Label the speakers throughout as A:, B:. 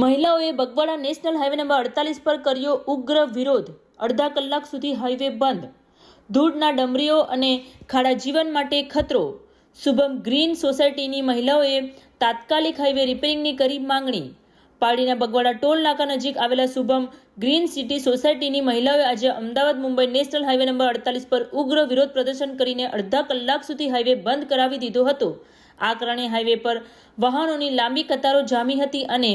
A: મહિલાઓએ Bagwada national highway number અડતાલીસ પર કર્યો ઉગ્ર વિરોધ. અડધા કલાક સુધી હાઈવે બંધ. ધૂળના ડમરીઓ અને ખાડા જીવન માટે ખતરો. શુભમ ગ્રીન સોસાયટીની મહિલાઓએ તાત્કાલિક હાઈવે રિપેરિંગની કરી માંગણી. પારડીના બગવાડા ટોલ નાકા નજીક આવેલા શુભમ ગ્રીન સિટી સોસાયટીની મહિલાઓએ આજે Ahmedabad Mumbai national highway number અડતાલીસ પર ઉગ્ર વિરોધ પ્રદર્શન કરીને અડધા કલાક સુધી હાઈવે બંધ કરાવી દીધો હતો. આ કારણે હાઈવે પર વાહનોની લાંબી કતારો જામી હતી અને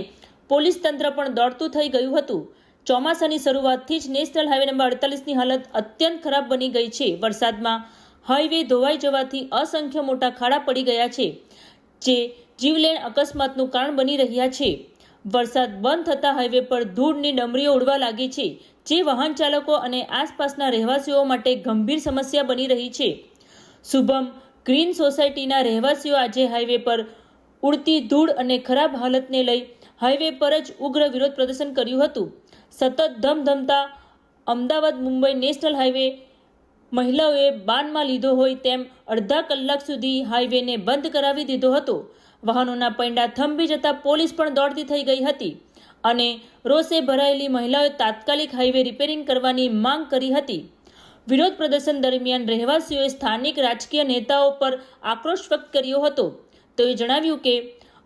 A: પોલીસ તંત્ર પણ દોડતું થઈ ગયું હતું. ચોમાસાની શરૂઆતથી જ નેશનલ હાઈવે નંબર અડતાલીસની હાલત અત્યંત ખરાબ બની ગઈ છે. વરસાદમાં હાઈવે ધોવાઈ જવાથી અસંખ્ય મોટા ખાડા પડી ગયા છે, જે જીવલેણ અકસ્માતનું કારણ બની રહ્યા છે. વરસાદ બંધ થતાં હાઈવે પર ધૂળની ડમરીઓ ઉડવા લાગી છે, જે વાહન ચાલકો અને આસપાસના રહેવાસીઓ માટે ગંભીર સમસ્યા બની રહી છે. શુભમ ગ્રીન સોસાયટીના રહેવાસીઓ આજે હાઈવે પર ઉડતી ધૂળ અને ખરાબ હાલતને લઈ હાઈવે પર જ ઉગ્ર વિરોધ પ્રદર્શન કર્યું હતું. સતત ધમધમતા અમદાવાદ મુંબઈ નેશનલ હાઈવે મહિલાઓએ બાનમાં લીધો હોય તેમ અડધા કલાક સુધી હાઈવેને બંધ કરાવી દીધો હતો. વાહનોના પૈંડા થંભી જતા પોલીસ પણ દોડતી થઈ ગઈ હતી અને રોષે ભરાયેલી મહિલાઓએ તાત્કાલિક હાઈવે રિપેરિંગ કરવાની માંગ કરી હતી. વિરોધ પ્રદર્શન દરમિયાન રહેવાસીઓએ સ્થાનિક રાજકીય નેતાઓ પર આક્રોશ વ્યક્ત કર્યો હતો. તેઓએ જણાવ્યું કે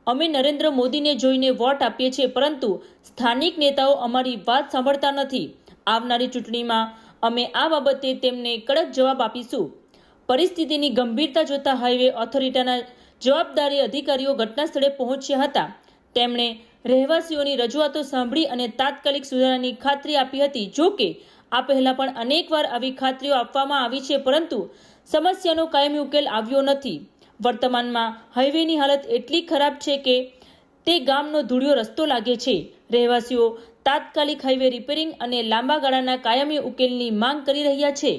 A: અમે નરેન્દ્ર મોદીને જોઈને વોટ આપીએ છીએ, પરંતુ સ્થાનિક નેતાઓ અમારી વાત સાંભળતા નથી. આવનારી ચૂંટણીમાં અમે આ બાબતે તેમને કડક જવાબ આપીશું. પરિસ્થિતિની ગંભીરતા જોતા હાઈવે ઓથોરિટીના જવાબદારી અધિકારીઓ ઘટના સ્થળે પહોંચ્યા હતા. તેમણે રહેવાસીઓની રજૂઆતો સાંભળી અને તાત્કાલિક સુધારાની ખાતરી આપી હતી. જો કે, આ પહેલાં પણ અનેકવાર આવી ખાતરીઓ આપવામાં આવી છે, પરંતુ સમસ્યાનો કાયમી ઉકેલ આવ્યો નથી. વર્તમાનમાં હાઈવેની હાલત એટલી ખરાબ છે કે તે ગામનો ધૂળિયો રસ્તો લાગે છે. રહેવાસીઓ તાત્કાલિક હાઈવે રિપેરિંગ અને લાંબા ગાળાના કાયમી ઉકેલની માંગ કરી રહ્યા છે.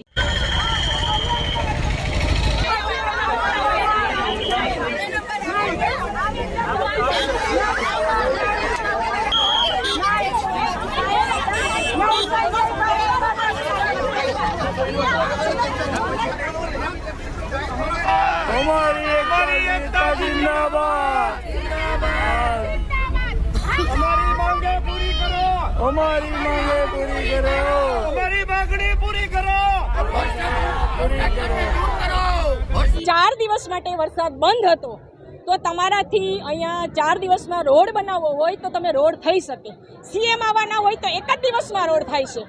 B: અમારી
C: માંગે પૂરી કરો.
B: અમારી માંગે પૂરી કરો.
C: અમારી માંગણી પૂરી કરો.
D: ચાર દિવસ માટે વરસાદ બંધ હતો. તો તમારાથી અહીંયા ચાર દિવસમાં રોડ બનાવવો હોય તો તમે રોડ થઈ શકે. સીએમ આવવાના હોય તો એક જ દિવસમાં રોડ થાય છે.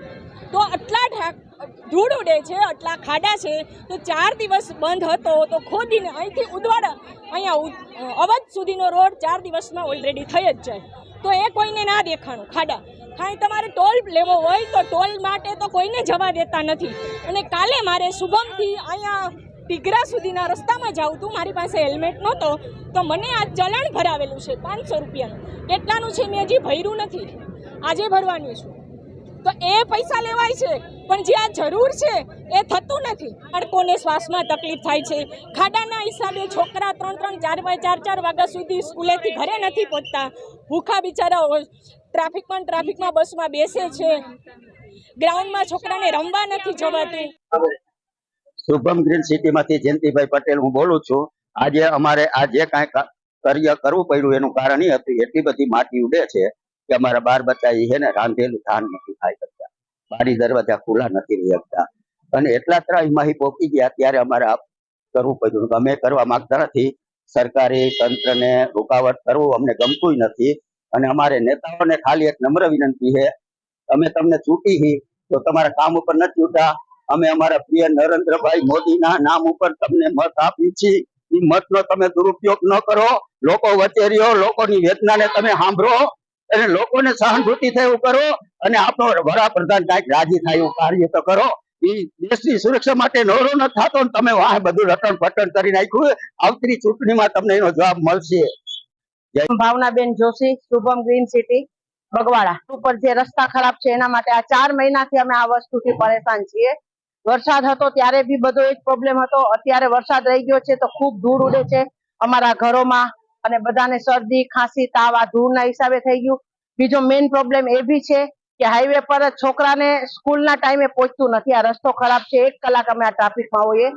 D: તો આટલા ઢાક- ધૂળ ઉડે છે, આટલા ખાડા છે, તો ચાર દિવસ બંધ હતો, તો ખોદીને અહીંથી ઉદવાડા, અહીંયા અવધ સુધીનો રોડ ચાર દિવસમાં ઓલરેડી થઈ જ જાય. તો એ કોઈને ના દેખાણું, ખાડા. ખાઈ તમારે ટોલ લેવો હોય તો ટોલ માટે તો કોઈને જવા દેતા નથી. અને કાલે મારે શુભમથી અહીંયા ટીગરા સુધીના રસ્તામાં જાઉં તું, મારી પાસે હેલ્મેટ નહોતો, તો મને આ ચલણ ભરાવેલું છે પાંચસો રૂપિયાનું. કેટલાનું છે મેં હજી ભર્યું નથી. આજે ભરવાનું છું. તો એ પૈસા લેવાય છે. પણ જે આ જરૂર છે, એ થતું નથી. બાળકોને શ્વાસમાં તકલીફ થાય છે. ખાડાના હિસાબે છોકરા ત્રણ ત્રણ ચાર ચાર ચાર વાગ્યા સુધી સ્કૂલેથી ઘરે નથી પહોંચતા. ભૂખા બિચારા ટ્રાફિકમાં પણ ટ્રાફિકમાં, બસમાં બેસે છે. ગ્રાઉન્ડમાં છોકરાને રમવા નથી જવાતું.
E: શુભમ ગ્રીન સિટીમાંથી જયંતિભાઈ પટેલ હું બોલું છું. આજે અમારે આ જે કાંઈ કાર્ય કરવું પડ્યું એનું કારણ એ હતું, એટલી બધી માટી ઉડે છે. કે અમારા બાર બચ્ચા એ છે ને રાંધેલું ધાન નથી ખાઈ શકતા. બારી દરવાજા ખુલ્લા નથી રહી શકતા. અને એટલા ત્રાહીમાં પોકી ગયા ત્યારે અમારે કરવું પડ્યું. અમે કરવા માંગતા નથી. સરકારી, તંત્રને રૂકાવટ કરવું અમને ગમતું નથી. અને અમારે નેતાઓને ખાલી એક નમ્ર વિનંતી છે. અમે તમને ચૂંટી તો તમારા કામ ઉપર નથી ઉઠા અમે અમારા પ્રિય નરેન્દ્રભાઈ મોદીના નામ ઉપર તમને મત આપી છીએ. એ મતનો તમે દુરુપયોગ ન કરો. લોકો વચ્ચે રહ્યો, લોકોની વેદનાને તમે સાંભળો. અને લોકોને સહાનુભૂતિ થાય એવું કરો અને આપણો વડાપ્રધાન કંઈક રાજી થાય એવું કાર્ય તો કરો. દેશની સુરક્ષા માટે નવરો ન થતો તમે વાહ બધું રટણ પટણ કરી નાખ્યું આવતી ચૂંટણીમાં તમને એનો જવાબ મળશે.
F: Bhavnaben Joshi, Shubham green city, Bagwada. ઉપર જે રસ્તા ખરાબ છે એના માટે આ ચાર મહિનાથી અમે આ વસ્તુથી પરેશાન છીએ. વરસાદ હતો ત્યારે બી બધો એ જ પ્રોબ્લેમ હતો. અત્યારે વરસાદ રહી ગયો છે તો ખૂબ ધૂળ ઉડે છે. અમારા ઘરોમાં અને બધાને શરદી, ખાંસી, તાવ આ ધૂળના હિસાબે થઈ ગયું. બીજો મેઇન પ્રોબ્લેમ એ બી છે કે હાઈવે પર છોકરાને સ્કૂલના ટાઈમે પહોંચતું નથી. આ રસ્તો ખરાબ છે. એક કલાક અમે આ ટ્રાફિકમાં હોઈએ.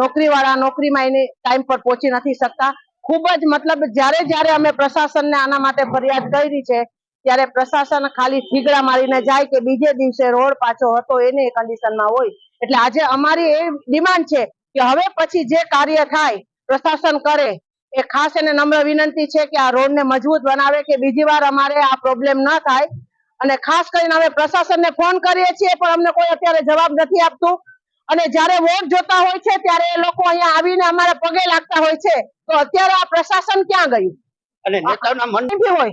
F: નોકરી વાળા નોકરીમાં એની ટાઈમ પર પહોંચી નથી શકતા. ખૂબ જ મતલબ જ્યારે જ્યારે અમે પ્રશાસનને આના માટે ફરિયાદ કરી છે, ત્યારે પ્રશાસન ખાલી થીગડા મારીને જાય કે બીજે દિવસે રોડ પાછો હતો એની કન્ડિશનમાં હોય. એટલે આજે અમારી એ ડિમાન્ડ છે કે હવે પછી જે કાર્ય થાય, પ્રશાસન કરે એ ખાસ એને નમ્ર વિનંતી છે કે આ રોડને મજબૂત બનાવે કે બીજી વાર અમારે આ પ્રોબ્લેમ ન થાય. અને ખાસ કરીને અમે પ્રશાસનને ફોન કરીએ છીએ પણ અમને કોઈ અત્યારે જવાબ નથી આપતું. અને જ્યારે વોટ જોતા હોય છે ત્યારે એ લોકો અહીંયા આવીને અમારે પગે લાગતા હોય છે. તો અત્યારે આ પ્રશાસન ક્યાં ગયું?
E: અને નેતાઓના મન
F: હોય?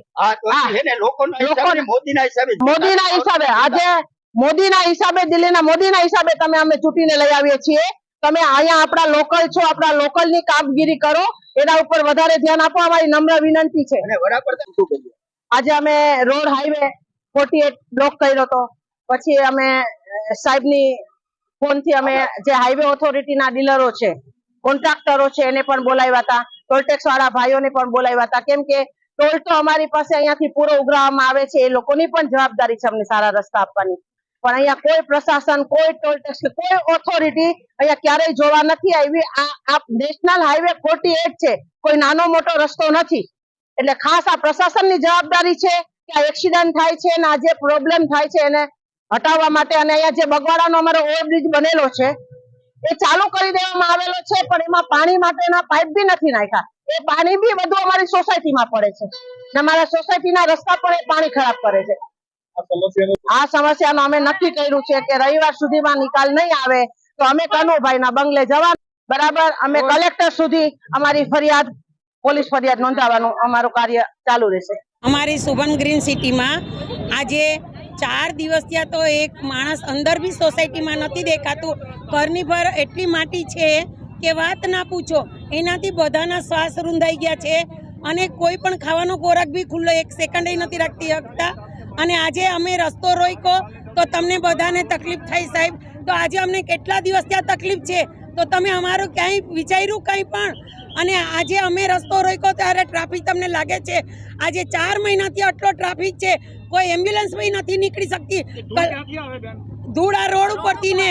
E: મોદીના હિસાબે
F: મોદીના હિસાબે. આજે મોદીના હિસાબે દિલ્હીના મોદીના હિસાબે તમે અમે ચૂંટીને લઈ આવીએ છીએ. તમે અહીંયા આપણા લોકલ છો આપણા લોકલની કામગીરી કરો એના ઉપર વધારે ધ્યાન આપો અમારી નમ્ર વિનંતી છે. આજે અમે road highway forty eight block કર્યો હતો. પછી અમે સાહેબની ફોનથી અમે જે હાઈવે ઓથોરિટીના ડીલરો છે કોન્ટ્રાક્ટરો છે એને પણ બોલાવ્યા હતા. ટોલટેક્સ વાળા ભાઈઓને પણ બોલાવ્યા હતા. કેમ કે ટોલ તો અમારી પાસે અહીંયાથી પૂરો ઉઘરાવવામાં આવે છે એ લોકોની પણ જવાબદારી છે અમને સારા રસ્તા આપવાની. પણ અહીંયા કોઈ પ્રશાસન, કોઈ ટોલ ટેક્સ કોઈ ઓથોરિટી અહીંયા ક્યારેય જોવા નથી આવી. આ આ નેશનલ હાઈવે ફોર્ટી એટ છે. કોઈ નાનો મોટો રસ્તો નથી. એટલે ખાસ આ પ્રશાસનની જવાબદારી છે કે આ એક્સિડન્ટ થાય છે અને આ જે પ્રોબ્લેમ થાય છે એને હટાવવા માટે અને અહીંયા જે બગવાડાનો અમારો ઓવરબ્રિજ બનેલો છે, એ ચાલુ કરી દેવામાં આવેલો છે, પણ એમાં પાણી માટેના પાઇપ બી નથી નાખ્યા. એ પાણી બી બધું અમારી સોસાયટીમાં પડે છે. અને અમારા સોસાયટીના રસ્તા પણ એ પાણી ખરાબ કરે છે. આ સમસ્યાનું અમે નક્કી કર્યું છે કે રવિવાર સુધીમાં નિકાલ નહીં આવે તો અમે કનુભાઈના બંગલે જવા બરાબર? અમે કલેક્ટર સુધી અમારી ફરિયાદ પોલીસ ફરિયાદ નોંધાવવાનું અમારું કાર્ય ચાલુ રહેશે.
G: અમારી શુભમ ગ્રીન સિટીમાં આજે ચાર દિવસ ત્યાં તો એક માણસ અંદર બી સોસાયટીમાં નથી દેખાતું. ઘરની પર એટલી માટી છે કે વાત ના પૂછો. એનાથી બધાના શ્વાસ રૂંધાઈ ગયા છે અને કોઈ પણ ખાવાનો ખોરાક બી ખુલ્લો એક સેકન્ડ નથી રાખતી શકતા અને આજે અમે રસ્તો રોક્યો તો તમને બધાને તકલીફ થઈ સાહેબ. તો આજે અમને કેટલા દિવસ ત્યાં તકલીફ છે? તો તમે અમારું ક્યાંય વિચાર્યું કંઈ પણ? અને આજે અમે રસ્તો રોક્યો ત્યારે ટ્રાફિક તમને લાગે છે? આજે ચાર મહિનાથી આટલો ટ્રાફિક છે. કોઈ એમ્બ્યુલન્સ બી નથી નીકળી શકતી. ધૂળા રોડ ઉપરથી ને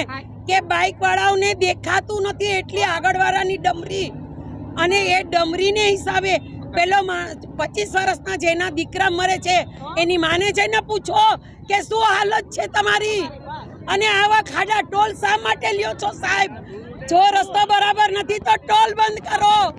G: કે બાઇક વાળાઓને દેખાતું નથી એટલી આગળવાળાની ડમરી. અને એ ડમરીને હિસાબે પેલો પચીસ વર્ષના જેના દીકરા મરે છે, એની માને જઈને પૂછો કે શું હાલત છે તમારી? અને આવા ખાડા ટોલ શા માટે લ્યો છો સાહેબ? જો રસ્તો બરાબર નથી તો ટોલ બંધ કરો.